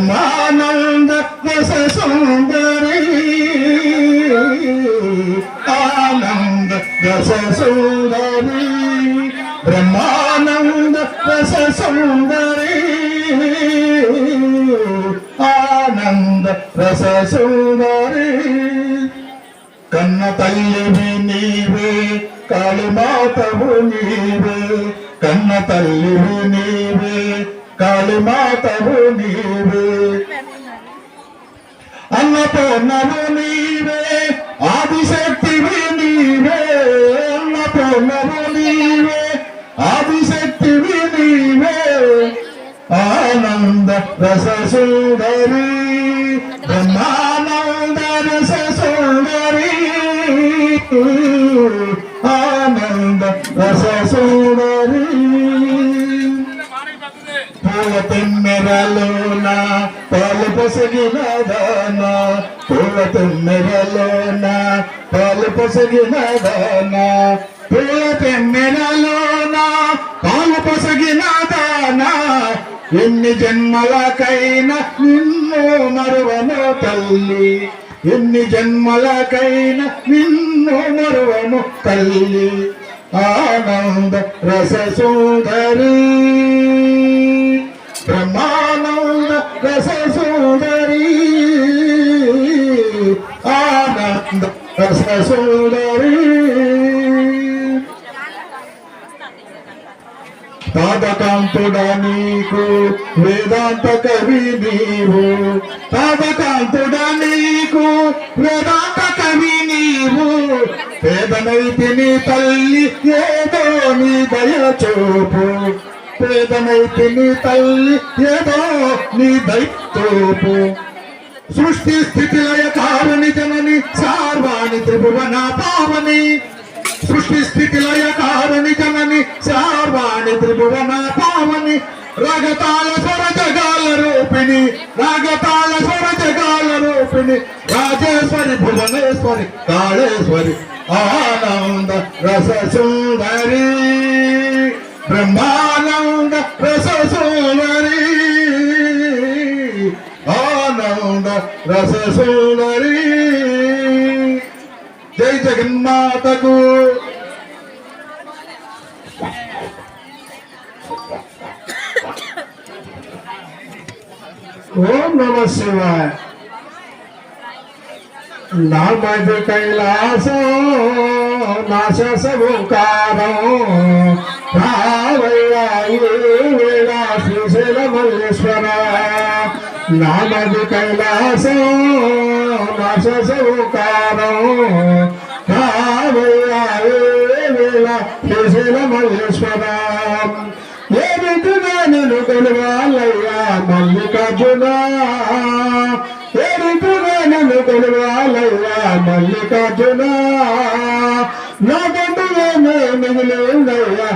బ్రహ్మానంద రస సుందరి ఆనంద రస సుందరి బ్రహ్మానంద రస సుందరి ఆనంద రస సుందరి కన్న తల్లివి నీవే కాళిమాతవు నీవే కన్న తల్లివి నీవే కాళిమాతవు నీవే. అన్నపూర్ణము నీవే. ఆదిశక్తివి నీవే. అన్నపూర్ణము నీవే. ఆదిశక్తివి నీవే. ఆనంద రస సుందరి బ్రహ్మానంద రస సుందరి ఆనంద రస సుందరి పూల తిమ్మెరలోన పాలు పొసగిన దాన పూల తిమ్మెరలోన పాలు పొసగిన దాన పూల తిమ్మెరలోన పాలు పొసగిన దాన ఎన్ని జన్మలకైనా నిన్ను మరువను తల్లి. ఎన్ని జన్మలకైనా నిన్ను మరువను తల్లి. ఆనంద రస సోదరీ. బ్రహ్మానంద రస సుందరి ఆనంద రస సుందరి పాదకాంతుడా నీకు వేదాంత కవి నీవు. పాదకాంతుడా నీకు వేదాంత కవి నీవు. పేదనైతిని తల్లి ఏదో నీ దయ చూపు. పేదనైతిని తల్లి ఏదో నీ దయ చూపు సృష్టి స్థితి లయ కారుని జనని సార్వాణి త్రిభువన పావని సృష్టి స్థితి లయ కారుని జనని సార్వాణి త్రిభువన పావని రగతాల స్వర జగాల రూపిణి రాగతాల స్వర జగాల రూపిణి రాజేశ్వరి భువనేశ్వరి కాళేశ్వరి ఆనంద రస సుందరి బ్రహ్మానంద రస సుందరి ఆనంద రస జై జగన్మాతకు. ఓం నమ శివాయ. నామది నాశ నాశసముకారం రావయ్య. శ్రీశైల మల్లేశ్వర నామది కైలాసం నాశసముకారం రావయ్యా శ్రీశైల మల్లేశ్వర ఏమిటిగా నేను కొలవాలయ్యా మల్లికార్జున ఏమిటిగా నేను కొలవాలయ్యా మల్లికార్జున నా బంధువేమే మిగిలిందయ్యా.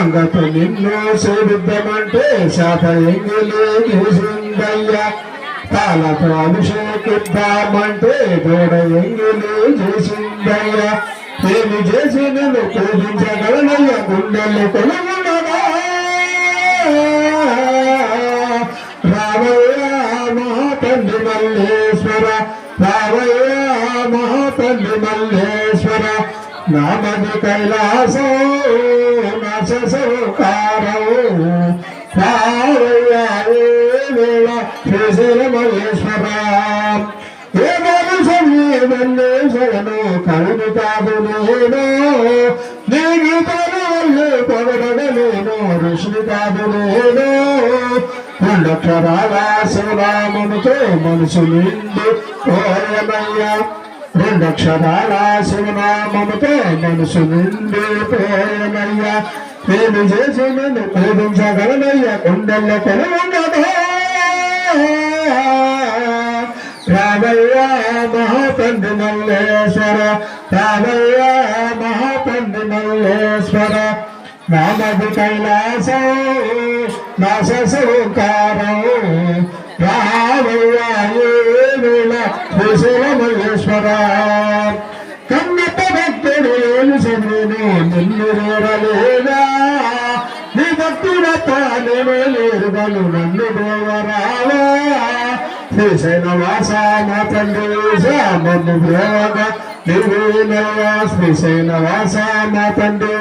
సంగత నిన్ను సేవిద్దామంటే శాత ఎంగిలి గీసిందయ్యా తాళతో అభిషేకిద్దామంటే దూడ ఎంగిలే చేసిందయ్యా. ఏమి చేసి నేను పూజించగలనయ్య గుండెలు కొనుగొనగా రావయ్య మహాతండ్రి మళ్ళీ రావయ్య మహాతండ్రి మల్లేశ్వర నామది కైలాసో నశసకారం రావయ్య శ్రీశైల మల్లేశ్వర ఏ మల్లేశ్వరను కరుడు కాదు నేను నీ తనవల్లు పొగడలేను ఋషి కాదు నేను రెండక్షరాల శివనామముతో మనుషులు కోరమయ్యా రెండక్షరాల శివనామముతో మనసు నిండి నేను చేసి నన్ను పూజించగలనయ్యా కొండల్లో కొనగదా రామయ్య మల్లేశ్వర. రామయ్య మహాతండ్రి మల్లేశ్వర. నామది కైలాస నా రామయ్య ఏవేళ శ్రీశైల మల్లేశ్వర కన్నప్ప నిన్ను రేరలేదా నీ భక్తి భక్తుడత నేను ఎరుగను నన్ను దేవరావా శ్రీశైల వాస మా తండ్రి మన్ను బ్రోవగా నీవేనయ్యా శ్రీశైల వాస తండ్రి